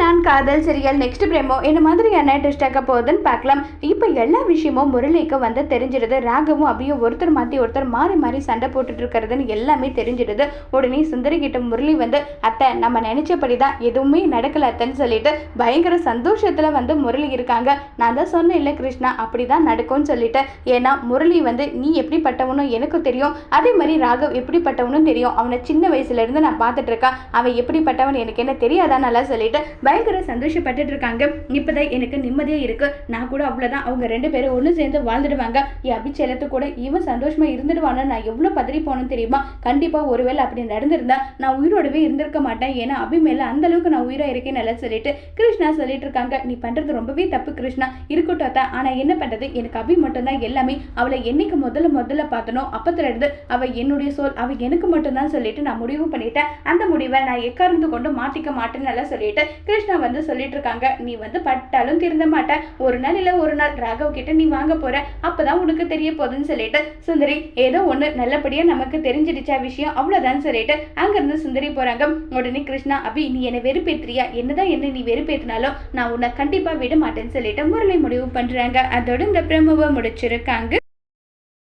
நான் காதல் serial next பிரேமோ? என்ன மாதிரியான ட்விஸ்ட் ஆக போகுதுன்னு பார்க்கலாம். இப்போ எல்லா விஷயமும் முரளிக்கு வந்து தெரிஞ்சிடுது. ராகவும் அபியும் ஒருத்தர் மாற்றி ஒருத்தர் மாறி மாறி சண்டை போட்டுட்டு இருக்கிறதுன்னு எல்லாமே தெரிஞ்சிடுது. உடனே சுந்தரி கிட்ட முரளி வந்து அத்தை நம்ம நினைச்சபடி தான் எதுவுமே நடக்கல அத்தைன்னு சொல்லிட்டு பயங்கர சந்தோஷத்தில் வந்து முரளி இருக்காங்க. நான் தான் சொன்னேன் இல்லை கிருஷ்ணா அப்படி தான் நடக்கும்னு சொல்லிட்டு. ஏன்னா முரளி வந்து நீ எப்படிப்பட்டவனும் எனக்கும் தெரியும். அதே மாதிரி ராகவ் எப்படிப்பட்டவனும் தெரியும். அவனை சின்ன வயசுலேருந்து நான் பார்த்துட்டு இருக்கேன். அவன் எப்படிப்பட்டவன் எனக்கு என்ன தெரியாதான் நல்லா சொல்லிட்டு பயங்கர சந்தோஷப்பட்டுட்டு இருக்காங்க இப்போதான் எனக்கு நிம்மதியாக இருக்கு. நான் கூட அவ்வளோதான் அவங்க ரெண்டு பேரும் ஒன்று சேர்ந்து வாழ்ந்துடுவாங்க. என் அபிச்சேலத்து கூட இவன் சந்தோஷமா இருந்துடுவான்னு நான் எவ்வளோ பதறி போனேன்னு தெரியுமா? கண்டிப்பாக ஒருவேளை அப்படி நடந்திருந்தா நான் உயிரோடவே இருந்திருக்க மாட்டேன். ஏன்னா அபி மேலே அந்த அளவுக்கு நான் உயிராக இருக்கேன் நல்லா சொல்லிட்டு கிருஷ்ணா சொல்லிட்டு இருக்காங்க நீ பண்ணுறது ரொம்பவே தப்பு கிருஷ்ணா. இருக்கட்டும் தான் ஆனால் என்ன பண்ணுறது எனக்கு அபி மட்டும்தான் எல்லாமே. அவளை என்னைக்கு முதல்ல முதல்ல பார்த்தனோ அப்பத்துல இருந்து அவள் என்னுடைய சொல் அவள் எனக்கு மட்டும்தான் சொல்லிட்டு நான் முடிவு பண்ணிட்டேன். அந்த முடிவை நான் எக்காரணத்து கொண்டு மாற்றிக்க மாட்டேன்னு நல்லா சொல்லிட்டு கிருஷ்ணா வந்து சொல்லிட்டு இருக்காங்க நீ வந்து பட்டாலும் திருந்த மாட்டேன் ஒரு நாள் இல்லை ஒரு நாள் ராகவ் கிட்ட நீ வாங்க போற. அப்பதான் உனக்கு தெரிய போகுதுன்னு சொல்லிட்டு சுந்தரி ஏதோ ஒன்று நல்லபடியா நமக்கு தெரிஞ்சிடுச்சா விஷயம் அவ்வளோதான் சொல்லிட்டு அங்கிருந்து சுந்தரி போறாங்க. உடனே கிருஷ்ணா அபி நீ என்னை வெறுப்பேத்துறியா? என்னதான் என்ன நீ வெறுப்பேத்தினாலும் நான் உன்னை கண்டிப்பா விட மாட்டேன்னு சொல்லிட்டு முரளி முடிவு பண்றாங்க. அதோட இந்த பிரமுவை முடிச்சிருக்காங்க.